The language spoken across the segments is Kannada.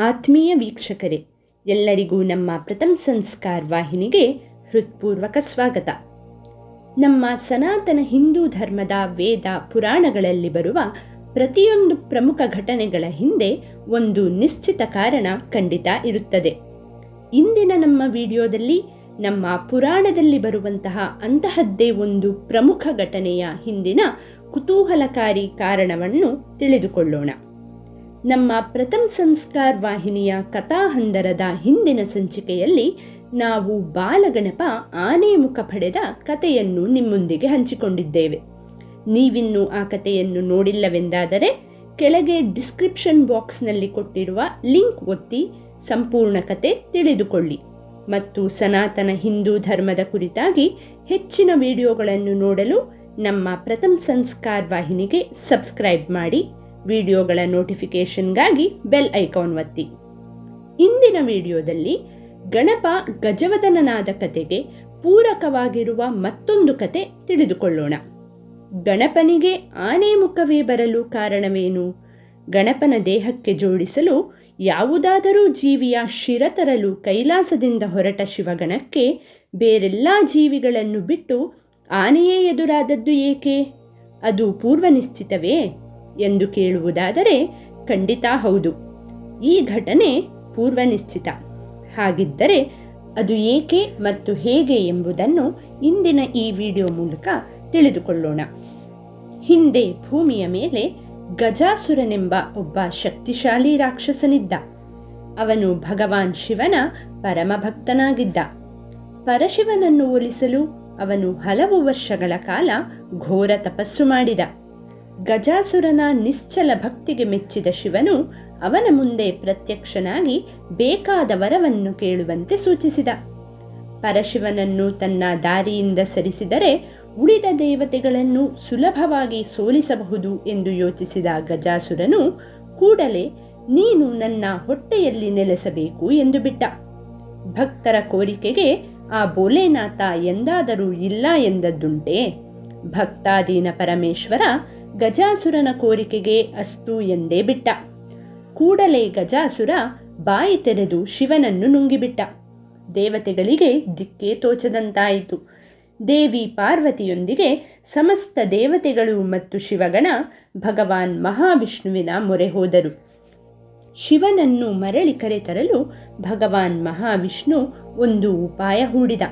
ಆತ್ಮೀಯ ವೀಕ್ಷಕರೇ, ಎಲ್ಲರಿಗೂ ನಮ್ಮ ಪ್ರಥಮ ಸಂಸ್ಕಾರ ವಾಹಿನಿಗೆ ಹೃತ್ಪೂರ್ವಕ ಸ್ವಾಗತ. ನಮ್ಮ ಸನಾತನ ಹಿಂದೂ ಧರ್ಮದ ವೇದ ಪುರಾಣಗಳಲ್ಲಿ ಬರುವ ಪ್ರತಿಯೊಂದು ಪ್ರಮುಖ ಘಟನೆಗಳ ಹಿಂದೆ ಒಂದು ನಿಶ್ಚಿತ ಕಾರಣ ಖಂಡಿತ ಇರುತ್ತದೆ. ಇಂದಿನ ನಮ್ಮ ವಿಡಿಯೋದಲ್ಲಿ, ನಮ್ಮ ಪುರಾಣದಲ್ಲಿ ಬರುವಂತಹ ಅಂತಹದ್ದೇ ಒಂದು ಪ್ರಮುಖ ಘಟನೆಯ ಹಿಂದಿನ ಕುತೂಹಲಕಾರಿ ಕಾರಣವನ್ನು ತಿಳಿದುಕೊಳ್ಳೋಣ. ನಮ್ಮ ಪ್ರಥಮ ಸಂಸ್ಕಾರ ವಾಹಿನಿಯ ಕಥಾಹಂದರದ ಹಿಂದಿನ ಸಂಚಿಕೆಯಲ್ಲಿ ನಾವು ಬಾಲಗಣಪ ಆನೆ ಮುಖ ಪಡೆದ ಕಥೆಯನ್ನು ನಿಮ್ಮೊಂದಿಗೆ ಹಂಚಿಕೊಂಡಿದ್ದೇವೆ. ನೀವಿನ್ನೂ ಆ ಕಥೆಯನ್ನು ನೋಡಿಲ್ಲವೆಂದಾದರೆ ಕೆಳಗೆ ಡಿಸ್ಕ್ರಿಪ್ಷನ್ ಬಾಕ್ಸ್ನಲ್ಲಿ ಕೊಟ್ಟಿರುವ ಲಿಂಕ್ ಒತ್ತಿ ಸಂಪೂರ್ಣ ಕತೆ ತಿಳಿದುಕೊಳ್ಳಿ ಮತ್ತು ಸನಾತನ ಹಿಂದೂ ಧರ್ಮದ ಕುರಿತಾಗಿ ಹೆಚ್ಚಿನ ವಿಡಿಯೋಗಳನ್ನು ನೋಡಲು ನಮ್ಮ ಪ್ರಥಮ ಸಂಸ್ಕಾರ ವಾಹಿನಿಗೆ ಸಬ್ಸ್ಕ್ರೈಬ್ ಮಾಡಿ. ವಿಡಿಯೋಗಳ ನೋಟಿಫಿಕೇಷನ್ಗಾಗಿ ಬೆಲ್ ಐಕಾನ್ ಒತ್ತಿ. ಇಂದಿನ ವಿಡಿಯೋದಲ್ಲಿ ಗಣಪ ಗಜವದನನಾದ ಕತೆಗೆ ಪೂರಕವಾಗಿರುವ ಮತ್ತೊಂದು ಕತೆ ತಿಳಿದುಕೊಳ್ಳೋಣ. ಗಣಪನಿಗೆ ಆನೆ ಮುಖವೇ ಬರಲು ಕಾರಣವೇನು? ಗಣಪನ ದೇಹಕ್ಕೆ ಜೋಡಿಸಲು ಯಾವುದಾದರೂ ಜೀವಿಯ ಶಿರ ತರಲು ಕೈಲಾಸದಿಂದ ಹೊರಟ ಶಿವಗಣಕ್ಕೆ ಬೇರೆಲ್ಲ ಜೀವಿಗಳನ್ನು ಬಿಟ್ಟು ಆನೆಯೇ ಎದುರಾದದ್ದು ಏಕೆ? ಅದು ಪೂರ್ವನಿಶ್ಚಿತವೇ? ಎಂದು ಕೇಳುವುದಾದರೆ ಖಂಡಿತ ಹೌದು. ಈ ಘಟನೆ ಪೂರ್ವನಿಶ್ಚಿತ. ಹಾಗಿದ್ದರೆ ಅದು ಏಕೆ ಮತ್ತು ಹೇಗೆ ಎಂಬುದನ್ನು ಇಂದಿನ ಈ ವಿಡಿಯೋ ಮೂಲಕ ತಿಳಿದುಕೊಳ್ಳೋಣ. ಹಿಂದೆ ಭೂಮಿಯ ಮೇಲೆ ಗಜಾಸುರನೆಂಬ ಒಬ್ಬ ಶಕ್ತಿಶಾಲಿ ರಾಕ್ಷಸನಿದ್ದ. ಅವನು ಭಗವಾನ್ ಶಿವನ ಪರಮಭಕ್ತನಾಗಿದ್ದ. ಪರಶಿವನನ್ನು ಒಲಿಸಲು ಅವನು ಹಲವು ವರ್ಷಗಳ ಕಾಲ ಘೋರ ತಪಸ್ಸು ಮಾಡಿದ. ಗಜಾಸುರನ ನಿಶ್ಚಲ ಭಕ್ತಿಗೆ ಮೆಚ್ಚಿದ ಶಿವನು ಅವನ ಮುಂದೆ ಪ್ರತ್ಯಕ್ಷನಾಗಿ ಬೇಕಾದ ವರವನ್ನು ಕೇಳುವಂತೆ ಸೂಚಿಸಿದ. ಪರಶಿವನನ್ನು ತನ್ನ ದಾರಿಯಿಂದ ಸರಿಸಿದರೆ ಉಳಿದ ದೇವತೆಗಳನ್ನು ಸುಲಭವಾಗಿ ಸೋಲಿಸಬಹುದು ಎಂದು ಯೋಚಿಸಿದ ಗಜಾಸುರನು ಕೂಡಲೇ, ನೀನು ನನ್ನ ಹೊಟ್ಟೆಯಲ್ಲಿ ನೆಲೆಸಬೇಕು ಎಂದು ಬಿಟ್ಟ. ಭಕ್ತರ ಕೋರಿಕೆಗೆ, ಆ ಬೋಲೆನಾಥ ಎಂದಾದರೂ ಇಲ್ಲ ಎಂದದ್ದುಂಟೆ? ಭಕ್ತಾದೀನ ಪರಮೇಶ್ವರ ಗಜಾಸುರನ ಕೋರಿಕೆಗೆ ಅಸ್ತು ಎಂದೇ ಬಿಟ್ಟ. ಕೂಡಲೇ ಗಜಾಸುರ ಬಾಯಿ ತೆರೆದು ಶಿವನನ್ನು ನುಂಗಿಬಿಟ್ಟ. ದೇವತೆಗಳಿಗೆ ದಿಕ್ಕೇ ತೋಚದಂತಾಯಿತು. ದೇವಿ ಪಾರ್ವತಿಯೊಂದಿಗೆ ಸಮಸ್ತ ದೇವತೆಗಳು ಮತ್ತು ಶಿವಗಣ ಭಗವಾನ್ ಮಹಾವಿಷ್ಣುವಿನ ಮೊರೆ ಹೋದರು. ಶಿವನನ್ನು ಮರಳಿ ಕರೆತರಲು ಭಗವಾನ್ ಮಹಾವಿಷ್ಣು ಒಂದು ಉಪಾಯ ಹೂಡಿದ.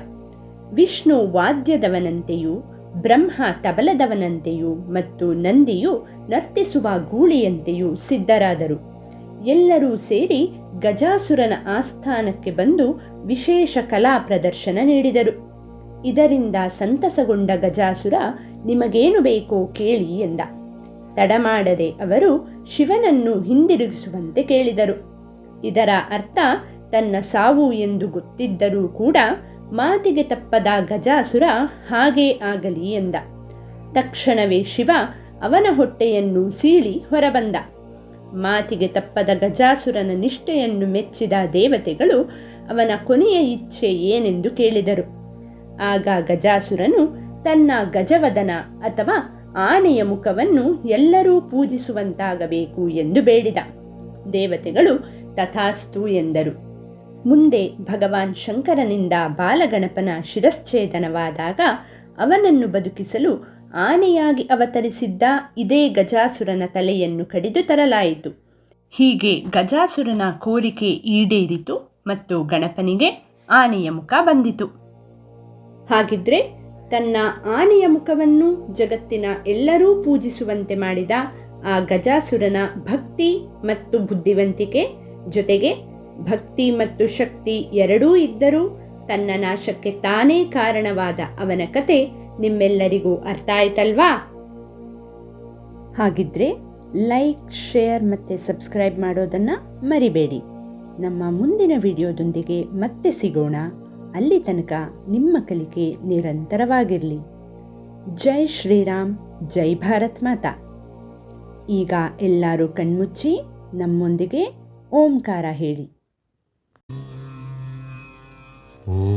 ವಿಷ್ಣು ವಾದ್ಯದವನಂತೆಯೂ ಬ್ರಹ್ಮ ತಬಲದವನಂತೆಯೂ ಮತ್ತು ನಂದಿಯು ನರ್ತಿಸುವ ಗೂಳಿಯಂತೆಯೂ ಸಿದ್ಧರಾದರು. ಎಲ್ಲರೂ ಸೇರಿ ಗಜಾಸುರನ ಆಸ್ಥಾನಕ್ಕೆ ಬಂದು ವಿಶೇಷ ಕಲಾ ಪ್ರದರ್ಶನ ನೀಡಿದರು. ಇದರಿಂದ ಸಂತಸಗೊಂಡ ಗಜಾಸುರ, ನಿಮಗೇನು ಬೇಕೋ ಕೇಳಿ ಎಂದ. ತಡಮಾಡದೆ ಅವರು ಶಿವನನ್ನು ಹಿಂದಿರುಗಿಸುವಂತೆ ಕೇಳಿದರು. ಇದರ ಅರ್ಥ, ತನ್ನ ಸಾವು ಎಂದು ಗೊತ್ತಿದ್ದರೂ ಕೂಡ ಮಾತಿಗೆ ತಪ್ಪದ ಗಜಾಸುರ ಹಾಗೇ ಆಗಲಿ ಎಂದ. ತಕ್ಷಣವೇ ಶಿವ ಅವನ ಹೊಟ್ಟೆಯನ್ನು ಸೀಳಿ ಹೊರಬಂದ. ಮಾತಿಗೆ ತಪ್ಪದ ಗಜಾಸುರನ ನಿಷ್ಠೆಯನ್ನು ಮೆಚ್ಚಿದ ದೇವತೆಗಳು ಅವನ ಕೊನೆಯ ಇಚ್ಛೆ ಏನೆಂದು ಕೇಳಿದರು. ಆಗ ಗಜಾಸುರನು ತನ್ನ ಗಜವದನ ಅಥವಾ ಆನೆಯ ಮುಖವನ್ನು ಎಲ್ಲರೂ ಪೂಜಿಸುವಂತಾಗಬೇಕು ಎಂದು ಬೇಡಿದ. ದೇವತೆಗಳು ತಥಾಸ್ತು ಎಂದರು. ಮುಂದೆ ಭಗವಾನ್ ಶಂಕರನಿಂದ ಬಾಲಗಣಪನ ಶಿರಶ್ಛೇದನವಾದಾಗ ಅವನನ್ನು ಬದುಕಿಸಲು ಆನೆಯಾಗಿ ಅವತರಿಸಿದ್ದ ಇದೇ ಗಜಾಸುರನ ತಲೆಯನ್ನು ಕಡಿದು ತರಲಾಯಿತು. ಹೀಗೆ ಗಜಾಸುರನ ಕೋರಿಕೆ ಈಡೇರಿತು ಮತ್ತು ಗಣಪನಿಗೆ ಆನೆಯ ಮುಖ ಬಂದಿತು. ಹಾಗಿದ್ರೆ ತನ್ನ ಆನೆಯ ಮುಖವನ್ನು ಜಗತ್ತಿನ ಎಲ್ಲರೂ ಪೂಜಿಸುವಂತೆ ಮಾಡಿದ ಆ ಗಜಾಸುರನ ಭಕ್ತಿ ಮತ್ತು ಬುದ್ಧಿವಂತಿಕೆ ಜೊತೆಗೆ ಭಕ್ತಿ ಮತ್ತು ಶಕ್ತಿ ಎರಡೂ ಇದ್ದರೂ ತನ್ನ ನಾಶಕ್ಕೆ ತಾನೇ ಕಾರಣವಾದ ಅವನ ಕತೆ ನಿಮ್ಮೆಲ್ಲರಿಗೂ ಅರ್ಥ ಆಯ್ತಲ್ವಾ? ಹಾಗಿದ್ರೆ ಲೈಕ್, ಶೇರ್ ಮತ್ತು ಸಬ್ಸ್ಕ್ರೈಬ್ ಮಾಡೋದನ್ನು ಮರಿಬೇಡಿ. ನಮ್ಮ ಮುಂದಿನ ವಿಡಿಯೋದೊಂದಿಗೆ ಮತ್ತೆ ಸಿಗೋಣ. ಅಲ್ಲಿ ತನಕ ನಿಮ್ಮ ಕಲಿಕೆ ನಿರಂತರವಾಗಿರಲಿ. ಜೈ ಶ್ರೀರಾಮ್, ಜೈ ಭಾರತ್ ಮಾತಾ. ಈಗ ಎಲ್ಲರೂ ಕಣ್ಮುಚ್ಚಿ ನಮ್ಮೊಂದಿಗೆ ಓಂಕಾರ ಹೇಳಿ. Ooh.